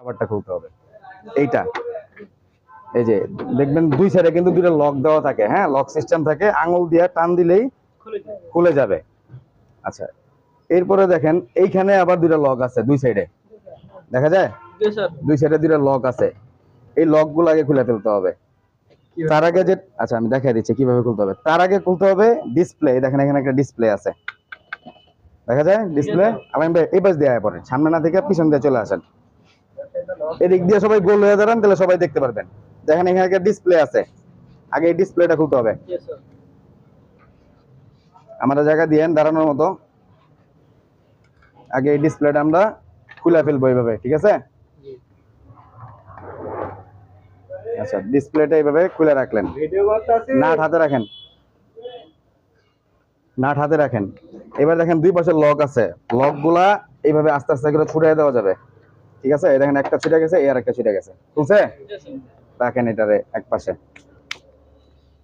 কাভারটা খুলতে হবে। এইটা। এই যে দেখবেন দুই সাইডে কিন্তু দুইটা লক দেওয়া থাকে। হ্যাঁ লক সিস্টেম থাকে আঙুল দিয়ে টান দিলেই খুলে যাবে। আচ্ছা এরপরে দেখেন এইখানে আবার দুইটা লক আছে দুই সাইডে দেখা যায়? দুই সাইডে দুইটা লক আছে। এই লকগুলো আগে খুলে ফেলতে হবে। তার আগে যে আচ্ছা আমি দেখাই দিচ্ছি কীভাবে খুলতে হবে। তার আগে খুলতে হবে ডিসপ্লে দেখেন এখানে একটা ডিসপ্লে আছে। দেখা যায়? ডিসপ্লে আমি এই পাশ দিয়ে পড়েন সামনে না থেকে পিছন দিয়ে চলে আসেন। এদিক দিয়ে সবাই গোল হয়ে দাঁড়ান তাহলে সবাই দেখতে পারবেন। দেখেন এখানে একটা ডিসপ্লে আছে। আগে এই ডিসপ্লেটা খুলতে হবে। আমরা জায়গা দিয়েন দাঁড়ানোর মতো। আগে এই ডিসপ্লেটা আমরা খুলে ফেলব এইভাবে ঠিক আছে? আচ্ছা ডিসপ্লেটা এইভাবে খুলে রাখলেন। নাট হাতে রাখেন। নাট হাতে রাখেন। এবার দেখেন দুই পাশে লক আছে। লকগুলা এইভাবে আস্তে আস্তে করে ছুটে দেওয়া যাবে। ঠিক আছে? দেখেন, একটা ছুটে গেছে আর একটা ছুটে গেছে। খুলছে? রাখেন এটারে এক পাশে।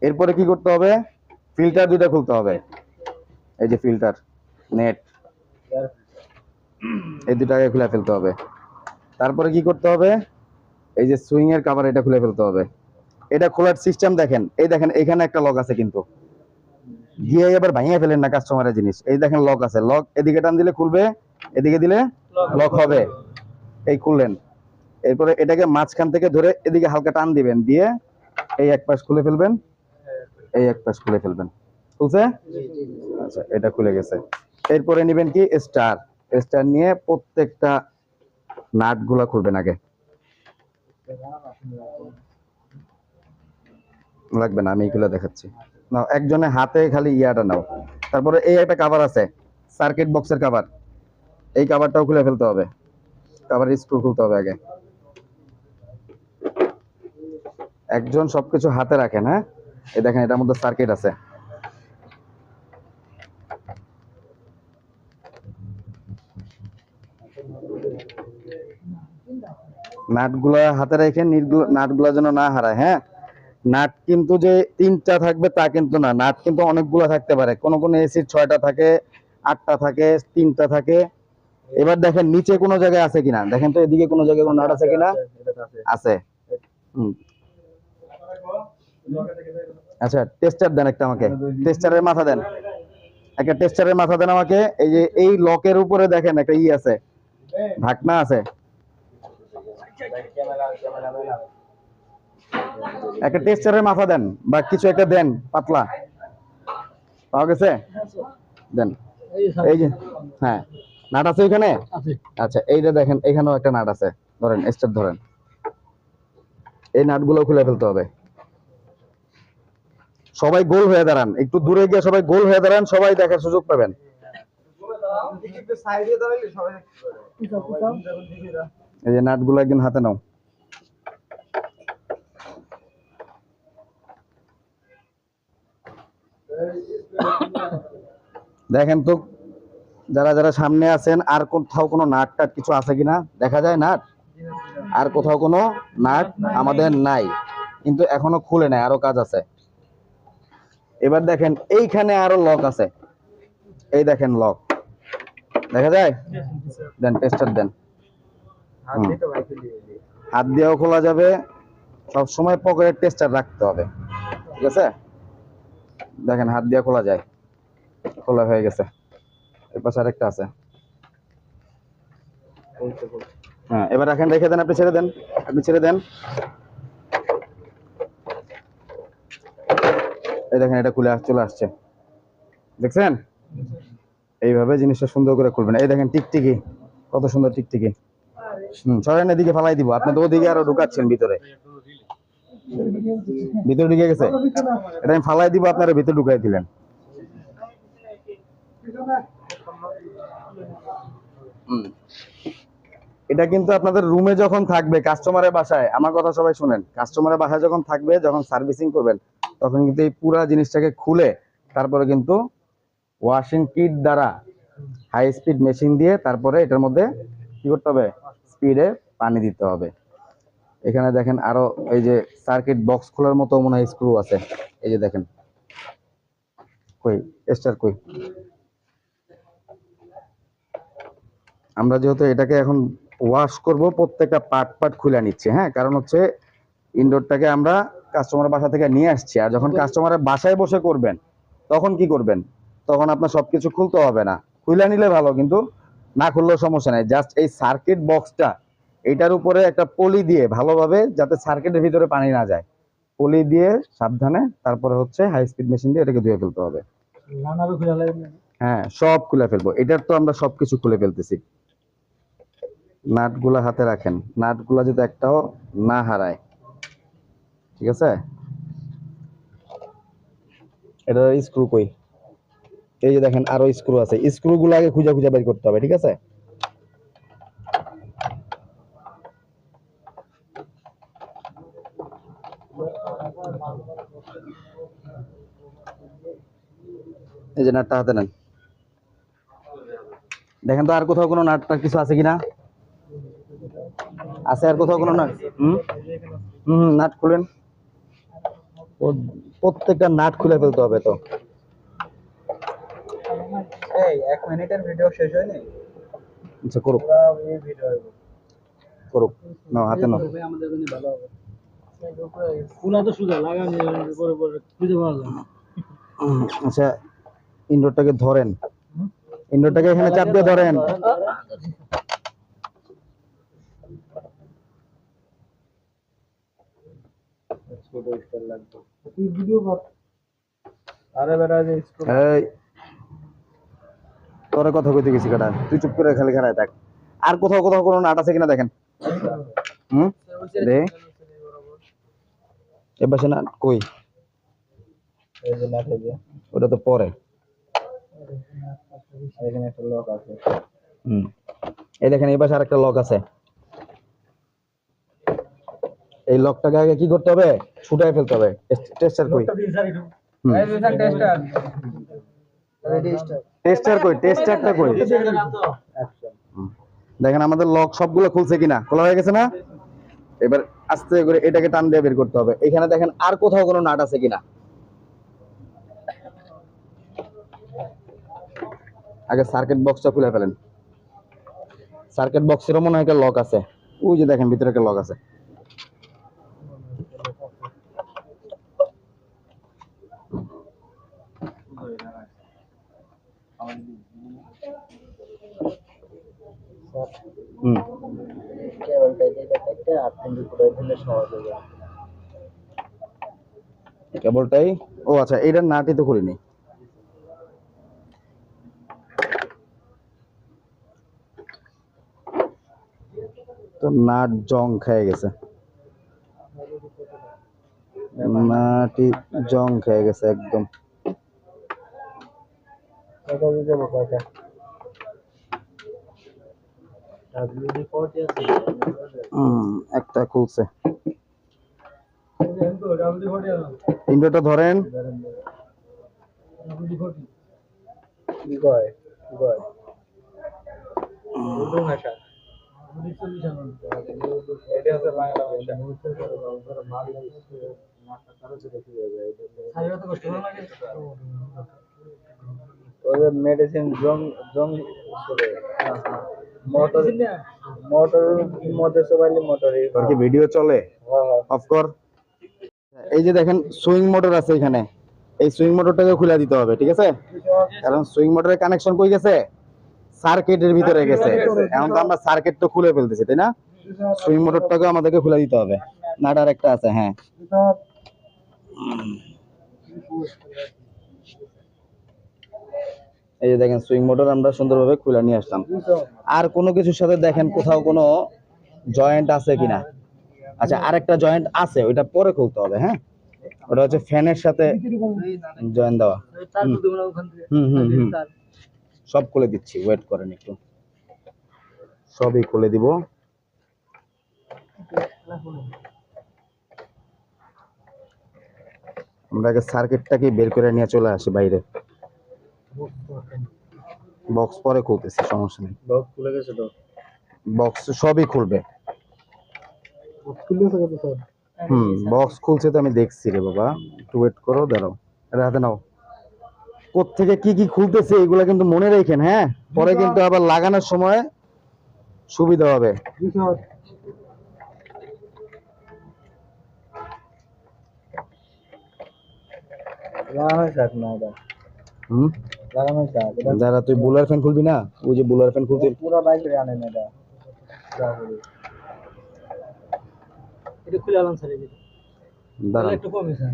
এরপরে কি করতে হবে? ফিল্টার দুইটা খুলতে হবে। এই যে ফিল্টার, নেট, এই দুটাকে খুলে ফেলতে হবে। তারপরে কি করতে হবে? এই যে সুইং এর কাভার এটা খুলে ফেলতে হবে। এটা খোলার সিস্টেম দেখেন। এই দেখেন, এখানে একটা লক আছে কিন্তু। গিয়ে এবার ভাঙিয়ে ফেলেন না কাস্টমারের জিনিস। এই দেখেন লক আছে। লক এদিকে টান দিলে খুলবে, এদিকে দিলে লক হবে। এই খুললেন। এরপরে এটাকে মাঝখান থেকে ধরে এদিকে হালকা টান দিবেন দিয়ে এই এক পাশ খুলে ফেলবেন। এই এক পাশ খুলে ফেলবেন। খুলছে? আচ্ছা এটা খুলে গেছে। এরপরে নেবেন কি? স্টার। স্টার নিয়ে প্রত্যেকটা নাটগুলা খুলবেন আগে। লাগবে না আমি এগুলো দেখাচ্ছি। নাও একজনে হাতে খালি ইয়াটা নাও। তারপরে এই একটা কাভার আছে সার্কিট বক্সের কাভার এই কাভারটাও খুলে ফেলতে হবে। কাভার স্ক্রু খুলতে হবে আগে। একজন সবকিছু হাতে রাখেন হ্যাঁ? এই দেখেন, এটার মধ্যে সার্কিট আছে। নাটগুলা হাতে রেখে যেন না হারায় হ্যাঁ? নাট কিন্তু যে তিনটা থাকবে তা কিন্তু না। নাট কিন্তু থাকতে পারে। কোন কোন এসির ছয়টা থাকে, আটটা থাকে, তিনটা থাকে। এবার দেখেন নিচে কোনো জায়গায় আছে কিনা? দেখেন তো এদিকে কোনো জায়গায় কোনো নাট আছে কিনা? আছে আচ্ছা টেস্টার দেন একটা আমাকে। টেস্টারের মাথা দেন। একটা টেস্টারের মাথা দেন আমাকে। এই যে এই লকের উপরে দেখেন একটা ই আছে। ঢাকনা আছে। একটা টেস্টারের মাথা দেন বা কিছু একটা দেন পাতলা। পাওয়া গেছে? দেন। এই যে হ্যাঁ। নাট আছে এখানে? আচ্ছা এইটা দেখেন এখানেও একটা নাট আছে। ধরেন স্টার ধরেন। এই নাটগুলো খুলে ফেলতে হবে। সবাই গোল হয়ে দাঁড়ান। একটু দূরে গিয়ে সবাই গোল হয়ে দাঁড়ান সবাই দেখার সুযোগ পাবেন। এই যে নাটগুলো একদিন হাতে নাও। দেখেন তো যারা যারা সামনে আছেন আর কোথাও কোনো নাট টাট কিছু আছে কিনা? দেখা যায় নাট? আর কোথাও কোনো নাট আমাদের নাই কিন্তু এখনও খুলে নাই আরও কাজ আছে। এবার দেখেন এইখানে আরও লক আছে। এই দেখেন লক দেখা যায়? দেন টেস্টার দেন। হাত দিয়েও খোলা যাবে। সব সময় পকেটের টেস্টার রাখতে হবে। ঠিক আছে? দেখেন হাত দিয়ে খোলা যায়। খোলা হয়ে গেছে। এর পাশে আরেকটা আছে। হ্যাঁ এবার রাখেন রেখে দেন আপনি ছেড়ে দেন আপনি ছেড়ে দেন। এই দেখেন এটা খুলে চলে আসছে। দেখছেন? এইভাবে জিনিসটা সুন্দর করে খুলবেন। এই দেখেন টিকটিকি কত সুন্দর টিকটিকি। হুম সরেন এদিকে ফালাই দিব। আপনি তো ওদিকে আরও ঢুকাচ্ছেন ভিতরে। ভিতরে ঢুকে গেছে? এটা আমি ফালাই দিব আপনারা ভিতরে ঢুকাই দিলেন। এটা কিন্তু আপনাদের রুমে যখন থাকবে কাস্টমারের বাসায়, আমার কথা সবাই শুনেন কাস্টমারের বাসায় যখন থাকবে, যখন সার্ভিসিং করবেন, তখন কিন্তু এই পুরা জিনিসটাকে খুলে, তারপরে কিন্তু ওয়াশিং কিট দ্বারা হাই স্পিড মেশিন দিয়ে তারপরে এটার মধ্যে কি করতে হবে? স্পিডে পানি দিতে হবে। এখানে দেখেন আরও এই যে সার্কিট বক্স খোলার মতো মনে হয় স্ক্রু আছে। এই যে দেখেন। কই? স্টার কই? আমরা যেহেতু এটাকে এখন ওয়াশ করব প্রত্যেকটা পার্ট পার্ট খুলে নিচ্ছে হ্যাঁ? কারণ হচ্ছে ইনডোরটাকে আমরা কাস্টমারের বাসা থেকে নিয়ে আসছি আর যখন কাস্টমারের বাসায় বসে করবেন তখন কি করবেন? তখন আপনার সবকিছু খুলতে হবে না। খুলে নিলে ভালো কিন্তু না খুললেও সমস্যা নাই। জাস্ট এই সার্কিট বক্সটা এটার উপরে একটা পলি দিয়ে ভালোভাবে যাতে সার্কিটের ভিতরে পানি না যায় পলি দিয়ে সাবধানে তারপরে হচ্ছে হাই স্পিড মেশিন দিয়ে এটাকে ধুয়ে ফেলতে হবে। হ্যাঁ সব খুলে ফেলব। এটার তো আমরা সবকিছু খুলে ফেলতেছি। নাটগুলা হাতে রাখেন। নাটগুলা যাতে একটাও না হারায়, ঠিক আছে? এটা স্ক্রু কই? এই যে দেখেন আরও স্ক্রু আছে। স্ক্রু গুলো আগে খুঁজে খুঁজে বের করতে হবে, ঠিক আছে? এই যে নাটটা হাতে নেন। দেখেন তো আর কোথাও কোনো নাটটা কিছু আছে কিনা? আছে আর কোথাও কোনো নাট? হুম? হুম নাট খুলেন। প্রত্যেকটা নাট খুলে ফেলতে হবে তো। এই এক মিনিটের ভিডিও শেষ হয়নি? আচ্ছা করুক। পুরো এই ভিডিও হবে করুক। নাও হাতে নাও। আমাদের জন্য ভালো হবে। খোলা তো সুদা লাগানি পরে পরে খুঁজে পাওয়া যায় আচ্ছা ইনডোরটাকে ধরেন। ইনডোরটাকে এখানে চাপ দিয়ে ধরেন। ছোট স্টার লাগবে তুই ভিডিও কর আরে যে এই, তোরে কথা কইতে গেছি কাটা। তুই চুপ করে খালি থাক। আর কোথাও কোথাও কোনো নাট আছে কিনা দেখেন? হুম? নাট কই এই যে যে ওটা তো পরে। একটা আছে এই দেখেন, এই পাশে আরেকটা লক আছে। এই লকটাকে আগে কি করতে হবে? ছুটাই ফেলতে হবে। টেস্টার কই? টেস্টার। কই? টেস্টারটা কই? দেখেন আমাদের লক সবগুলো খুলছে কিনা? খোলা হয়ে গেছে না? এবার আস্তে করে এটাকে টান দিয়ে বের করতে হবে। এখানে দেখেন আর কোথাও কোনো নাট আছে কিনা? আগে সার্কিট বক্সটা খুলে ফেলেন। সার্কিট বক্সেরও মনে হয় একটা লক আছে। ওই যে দেখেন ভিতরে একটা লক আছে। হুম। কেবলটাই? ও আচ্ছা এইটার নাটই তো খুলিনি। তো নাট জং খেয়ে গেছে। নাটি জং খেয়ে গেছে একদম। হচ্ছে বাংলা ভাষা ওদের মেডিসিন জং জং মোটর মোটরের মধ্যে সবাই মোটরই তোর কি ভিডিও চলে? হ্যাঁ অফ কর। এই যে দেখেন সুইং মোটর আছে এখানে। এই সুইং মোটরটাকে খুলে দিতে হবে ঠিক আছে? কারণ সুইং মোটরের কানেকশন কই গেছে? সার্কিটের ভিতরে গেছে। এখন তো আমরা সার্কিট তো খুলে ফেলতেছি তাই না? সুইং মোটরটাকে আমাদেরকে খুলে দিতে হবে। নাটার একটা আছে হ্যাঁ। এই যে দেখেন সুইং মোটর আমরা সুন্দরভাবে খুলে নিয়ে আসলাম। আর কোনো কিছুর সাথে দেখেন কোথাও কোনো জয়েন্ট আছে কিনা? আচ্ছা আরেকটা জয়েন্ট আছে, ওইটা পরে খুলতে হবে হ্যাঁ? ওটা হচ্ছে ফ্যানের সাথে জয়েন্ট দেওয়া। হুম। হুম সব খুলে দিচ্ছি ওয়েট করেন একটু। সবই খুলে দিব। আমরা আগে সার্কিটটাকে বের করে নিয়ে চলে আসি বাইরে। বক্স পরে খুলতেছি সমস্যা নেই। বক্স খুলে গেছে তো? বক্স সবই খুলবে। হুম বক্স খুলছে তো আমি দেখছি রে বাবা। একটু ওয়েট করো দাঁড়াও। এটা হাতে নাও। কোত্থেকে কি কি খুলতেছে এগুলো কিন্তু মনে রেখেন হ্যাঁ? পরে কিন্তু আবার লাগানোর সময় সুবিধা হবে। হুম? এটা তুই বুলার ফ্যান খুলবি না? ওই যে বুলার ফ্যান খুলতে পুরো বাইকে আনেন এটা এটা খুলে আলাম স্যার এটা দাঁড়ান। একটু কমই স্যার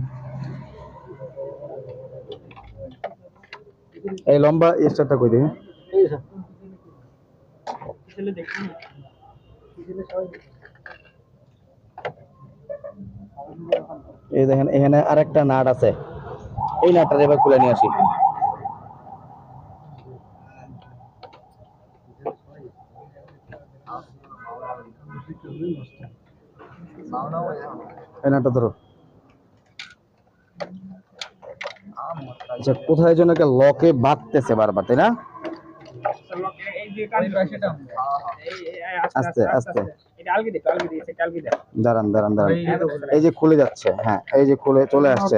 এই লম্বা স্টারটা কই দেখি এই স্যার ছেলে দেখুন ছেলে সবাই এই দেখেন এখানে আরেকটা নাট আছে। এই নাটটা এবার খুলে নিয়ে আসি। এই নাটটা ধরো। আচ্ছা কোথায় যেন একটা লকে বাঁধতেছে বারবার, তাই না? খুলে যাচ্ছে হ্যাঁ এই যে খুলে চলে আসছে।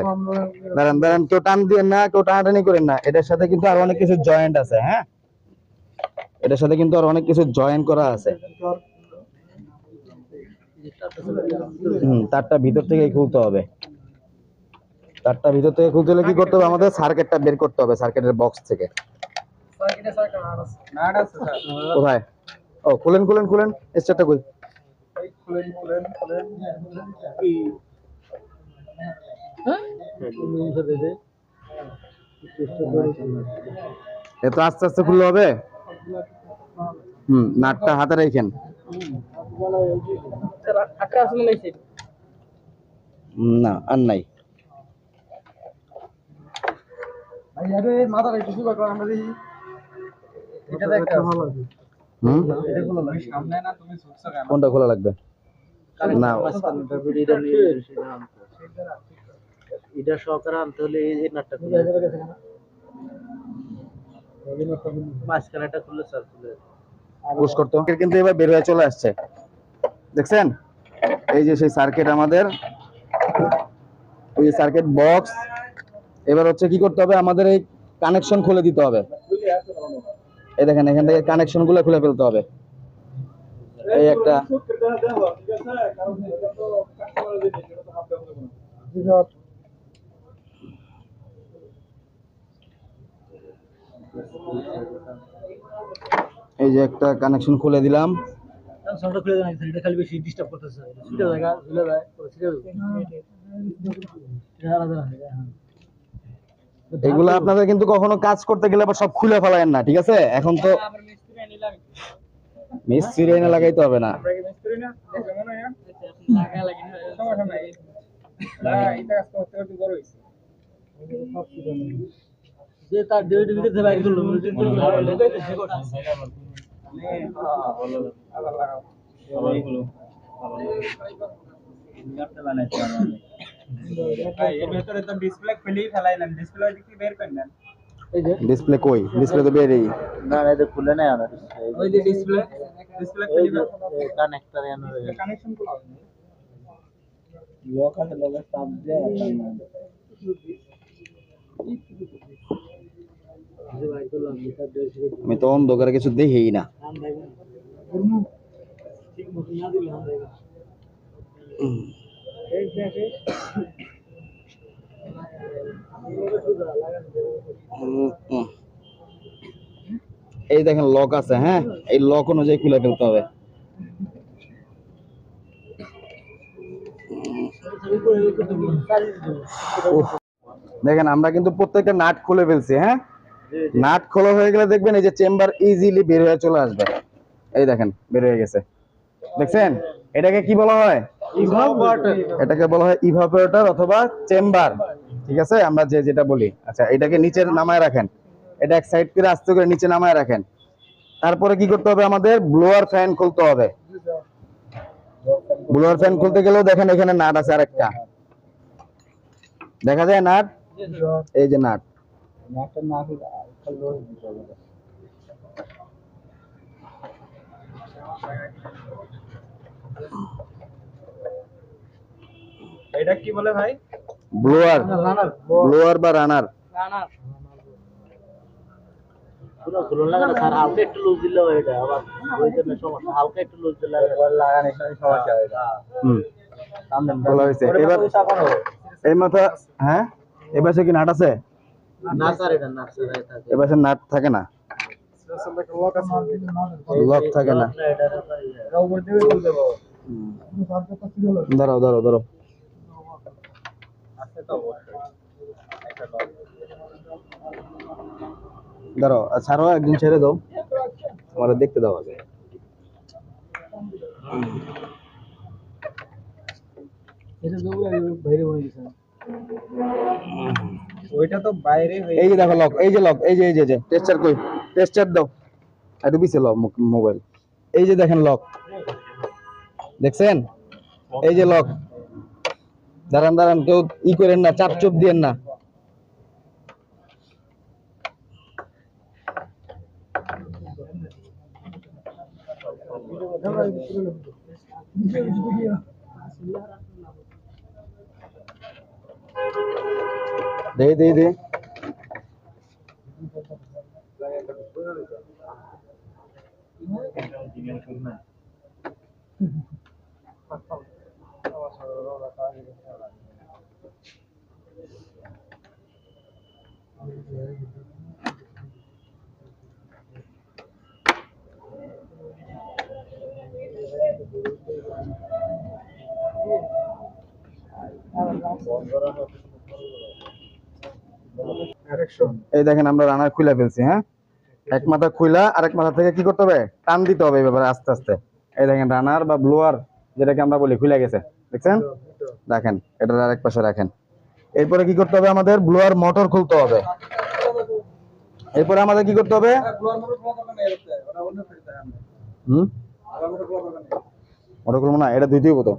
দাঁড়ান দাঁড়ান, কেউ টান দিয়ে না, কেউ করেন না। এটার সাথে কিন্তু অনেক কিছু জয়েন্ট আছে হ্যাঁ? এটার সাথে কিন্তু আর অনেক কিছু জয়েন্ট করা আছে। হুম, তারটা ভিতর থেকে খুলতে হবে। তারটা ভিতর থেকে খুলতে হলে কি করতে হবে? আমাদের সার্কিটটা বের করতে হবে সার্কিটের বক্স থেকে। ও, খুলেন খুলেন খুলেন স্টারটা কই এত আস্তে আস্তে খুললে হবে। হুম, নাটটা হাতে রেখেন। না আর নাই। মাথা একটু আমরা দেখি এটা দেখ ভালো আছে কোনটা খোলা লাগবে? না। এটা সহকারে আনতে হলে এই নাটটা খুলে মাঝখানেটা খুললে স্যার খুলে করতে। কিন্তু এবার বের হয়ে চলে আসছে। দেখছেন? এই যে সেই সার্কিট আমাদের, এই সার্কিট বক্স এবার হচ্ছে কি করতে হবে? আমাদের এই কানেকশন খুলে দিতে হবে। এই দেখেন, এখান থেকে কানেকশনগুলো খুলে ফেলতে হবে। এই একটা। এই যে একটা কানেকশন খুলে দিলাম। সাউন্ডটা খুলে দেন এটা খালি বেশি ডিস্টার্ব করতেছে। সিটা জায়গা ঝুলে যায় পুরো সিটা এটা আলাদা হ্যাঁ এগুলো আপনাদের কিন্তু কখনো কাজ করতে গেলে আবার সব খুলে ফেলায়েন না ঠিক আছে? এখন তো মিস্ত্রি এনে লাগাইতে হবে না। যে তার ডেট ভিতরে বাইরে করল ডিসপ্লে কই ডিসপ্লে তো বেরেই না এটা খুলে নাই আমার। ওই যে ডিসপ্লে ডিসপ্লে খুলে কানেক্টর এনে কানেকশনগুলো। লক আছে লকের চাপ দিয়ে আমি তো অন্ধকারে কিছু দেখেই না। এই দেখেন লক আছে হ্যাঁ? এই লক অনুযায়ী খুলে ফেলতে হবে। দেখেন, আমরা কিন্তু প্রত্যেকটা নাট খুলে ফেলছি হ্যাঁ? নাট খোলা হয়ে গেলে দেখবেন এই যে চেম্বার ইজিলি বের হয়ে চলে আসবে। এই দেখেন বের হয়ে গেছে। দেখছেন? এটাকে কি বলা হয়? এটাকে বলা হয় ইভাপোরেটর অথবা চেম্বার। ঠিক আছে? আমরা যে যেটা বলি। আচ্ছা এটাকে নিচে নামায় রাখেন। এটা এক সাইড করে আস্তে করে নিচে নামায় রাখেন। তারপরে কি করতে হবে আমাদের? ব্লোয়ার ফ্যান খুলতে হবে। ব্লোয়ার ফ্যান খুলতে গেলেও দেখেন এখানে নাট আছে আরেকটা। দেখা যায় নাট? এই যে নাট। নাটটা না খুলে খালো দিতে হবে এটা কি বলে ভাই ব্লোয়ার রানার ব্লোয়ার বা রানার রানার পুরো খুলন লাগে না স্যার হালকা একটু লুজ দিলে এটা আবার ওই জন্য সমস্যা হালকা একটু লুজ দিলে লাগানি সমস্যা হয় হুম। ভালো হয়েছে। এবার এই মাথা হ্যাঁ? এবার কি নাট আছে? এবার নাট থাকে না? লক থাকে না। দাঁড়াও দাঁড়াও দাঁড়াও। দাঁড়াও আর ছাড়ো একদিন ছেড়ে দাও। আমার দেখতে দাও আগে। এটা বাইরে হয়ে গেছে। ওইটা তো বাইরে হয়ে এই যে দেখো লক এই যে লক এই যে এই যে টেস্টার কই? টেস্টার দাও। একটু পিছে লক মোবাইল এই যে দেখেন লক দেখছেন? এই যে লক দাঁড়ান দাঁড়ান, কেউ ই করেন না চাপ চুপ দিয়েন না। দে দে দে এই দেখেন আমরা রানার খুলে ফেলছি হ্যাঁ? এক মাথা খুইলা আরেক মাথা থেকে কি করতে হবে? টান দিতে হবে এই ব্যাপারে আস্তে আস্তে। এই দেখেন রানার বা ব্লোয়ার যেটাকে আমরা বলি খুলে গেছে। দেখছেন? দেখেন এটার আরেক পাশে রাখেন। এরপরে কি করতে হবে আমাদের? ব্লোয়ার মোটর খুলতে হবে। এরপরে আমাদের কি করতে হবে? হুম? মোটর খুলবো না এটা দ্বিতীয় তো।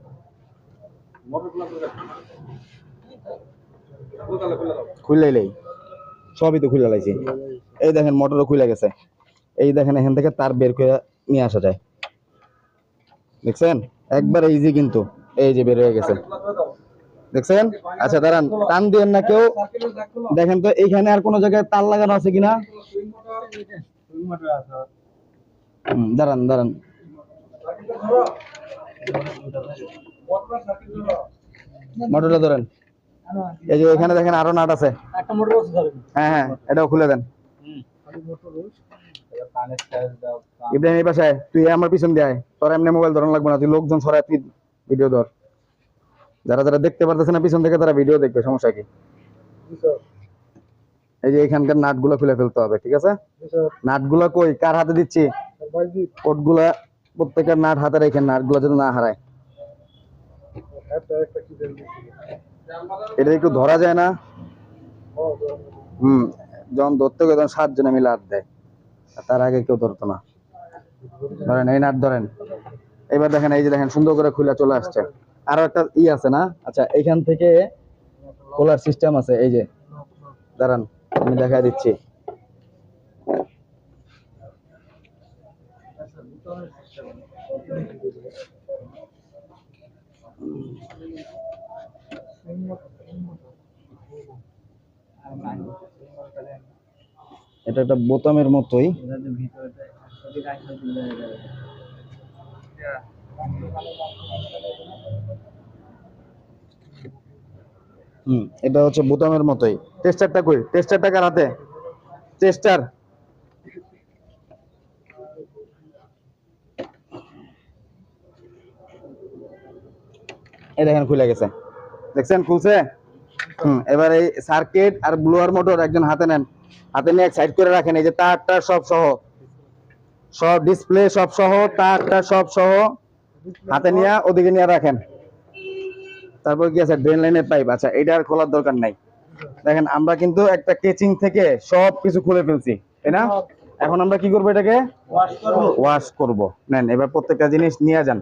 খুললেই সবই তো খুলে লাইছি। এই দেখেন, মোটরও খুলে গেছে। এই দেখেন, এখান থেকে তার বের করে নিয়ে আসা যায়। দেখছেন? একবারে ইজি কিন্তু। এই যে বের হয়ে গেছে। দেখছেন? আচ্ছা দাঁড়ান। টান দিয়েন না কেউ। দেখেন তো, এইখানে আর কোনো জায়গায় তার লাগানো আছে কিনা? দাঁড়ান দাঁড়ান। মোটরটা ধরেন। এই যে এখানে দেখেন আরও নাট আছে। একটা মোটর আছে হ্যাঁ হ্যাঁ এটাও খুলে দেন। ইব্রাহিম এই পাশে তুই আমার পিছন দিয়ে আয়। তোর এমনি মোবাইল ধরন লাগবে না। তুই লোকজন সরাই তুই ভিডিও ধর। যারা যারা দেখতে পারতেছে না পিছন থেকে তারা ভিডিও দেখবে সমস্যা কি? এই যে এখানকার নাটগুলো খুলে ফেলতে হবে ঠিক আছে? নাটগুলো কই? কার হাতে দিচ্ছি? কোটগুলা প্রত্যেকের নাট হাতে রেখে নাটগুলো যাতে না হারায়। এটা একটু ধরা যায় না? হুম, যখন ধরতে গেলে তখন সাতজনে মিলে হাত দেয়। তার আগে কেউ ধরতো না। ধরেন, এই নাট ধরেন। এবার দেখেন, এই যে দেখেন, সুন্দর করে খুলে চলে আসছে। আরও একটা ই আছে না? আচ্ছা এইখান থেকে খোলার সিস্টেম আছে, এই যে। দাঁড়ান, আমি দেখা দিচ্ছি। এটা একটা বোতামের মতোই। এটা হচ্ছে বোতামের মতোই। টেস্টারটা কই? টেস্টারটা কার টেস্টার এই দেখেন, খুলে গেছে। দেখছেন? খুলছে? এবার এই সার্কিট আর ব্লোয়ার মোটর একজন হাতে নেন। হাতে নিয়ে এক সাইড করে রাখেন এই যে তারটা সব সহ। সব ডিসপ্লে সব সহ তারটা সব সহ। হাতে নিয়ে ওদিকে নিয়ে রাখেন। তারপর কি আছে? ড্রেন লাইনের পাইপ আচ্ছা এটা আর খোলার দরকার নাই। দেখেন আমরা কিন্তু একটা কেচিং থেকে সব কিছু খুলে ফেলছি তাই না? এখন আমরা কি করব এটাকে? ওয়াশ করব। নেন এবার প্রত্যেকটা জিনিস নিয়ে যান।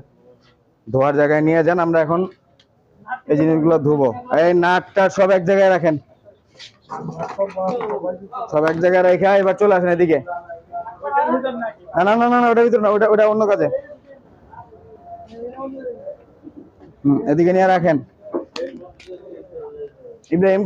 ধোয়ার জায়গায় নিয়ে যান আমরা এখন এই জিনিসগুলো ধুবো। এই নাকটা সব এক জায়গায় রাখেন। সব এক জায়গায় রেখে এবার চলে আসেন এদিকে। না না না না ওটার ভিতরে না, ওটা ওটা অন্য কাজে। এদিকে নিয়ে রাখেন। ইব্রাহিম